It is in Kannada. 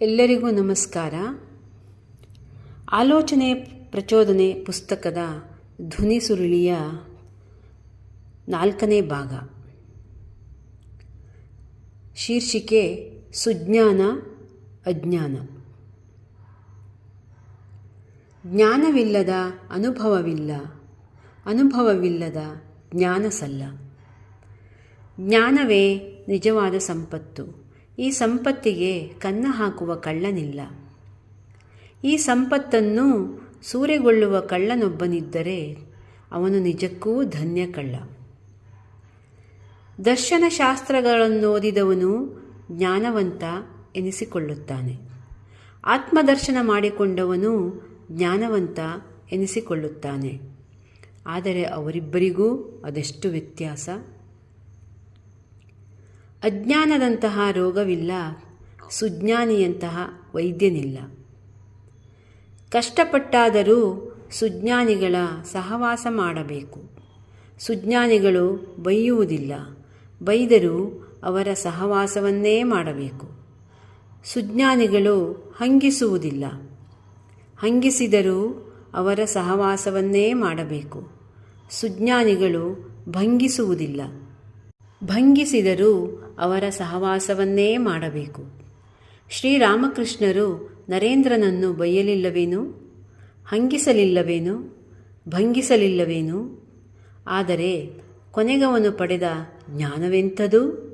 ಎಲ್ಲರಿಗೂ ನಮಸ್ಕಾರ. ಆಲೋಚನೆ ಪ್ರಚೋದನೆ ಪುಸ್ತಕದ ಧ್ವನಿ ಸುರುಳಿಯ ನಾಲ್ಕನೇ ಭಾಗ. ಶೀರ್ಷಿಕೆ, ಸುಜ್ಞಾನ, ಅಜ್ಞಾನ. ಜ್ಞಾನವಿಲ್ಲದ ಅನುಭವವಿಲ್ಲ, ಅನುಭವವಿಲ್ಲದ ಜ್ಞಾನ ಸಲ್ಲ ಜ್ಞಾನವೇ ನಿಜವಾದ ಸಂಪತ್ತು. ಈ ಸಂಪತ್ತಿಗೆ ಕನ್ನ ಹಾಕುವ ಕಳ್ಳನಿಲ್ಲ. ಈ ಸಂಪತ್ತನ್ನು ಸೂರೆಗೊಳ್ಳುವ ಕಳ್ಳನೊಬ್ಬನಿದ್ದರೆ ಅವನು ನಿಜಕ್ಕೂ ಧನ್ಯ ಕಳ್ಳ. ದರ್ಶನಶಾಸ್ತ್ರಗಳನ್ನೋದಿದವನು ಜ್ಞಾನವಂತ ಎನಿಸಿಕೊಳ್ಳುತ್ತಾನೆ. ಆತ್ಮದರ್ಶನ ಮಾಡಿಕೊಂಡವನು ಜ್ಞಾನವಂತ ಎನಿಸಿಕೊಳ್ಳುತ್ತಾನೆ. ಆದರೆ ಅವರಿಬ್ಬರಿಗೂ ಅದೆಷ್ಟು ವ್ಯತ್ಯಾಸ? ಅಜ್ಞಾನದಂತಹ ರೋಗವಿಲ್ಲ, ಸುಜ್ಞಾನಿಯಂತಹ ವೈದ್ಯನಿಲ್ಲ. ಕಷ್ಟಪಟ್ಟಾದರೂ ಸುಜ್ಞಾನಿಗಳ ಸಹವಾಸ ಮಾಡಬೇಕು. ಸುಜ್ಞಾನಿಗಳು ಬೈಯುವುದಿಲ್ಲ, ಬೈದರೂ ಅವರ ಸಹವಾಸವನ್ನೇ ಮಾಡಬೇಕು. ಸುಜ್ಞಾನಿಗಳು ಹಂಗಿಸುವುದಿಲ್ಲ, ಹಂಗಿಸಿದರೂ ಅವರ ಸಹವಾಸವನ್ನೇ ಮಾಡಬೇಕು. ಸುಜ್ಞಾನಿಗಳು ಭಂಗಿಸುವುದಿಲ್ಲ, ಭಂಗಿಸಿದರೂ ಅವರ ಸಹವಾಸವನ್ನೇ ಮಾಡಬೇಕು. ಶ್ರೀರಾಮಕೃಷ್ಣರು ನರೇಂದ್ರನನ್ನು ಬೈಯಲಿಲ್ಲವೇನು ಹಂಗಿಸಲಿಲ್ಲವೇನು? ಭಂಗಿಸಲಿಲ್ಲವೇನು? ಆದರೆ ಕೊನೆಗವನು ಪಡೆದ ಜ್ಞಾನವೆಂಥದು?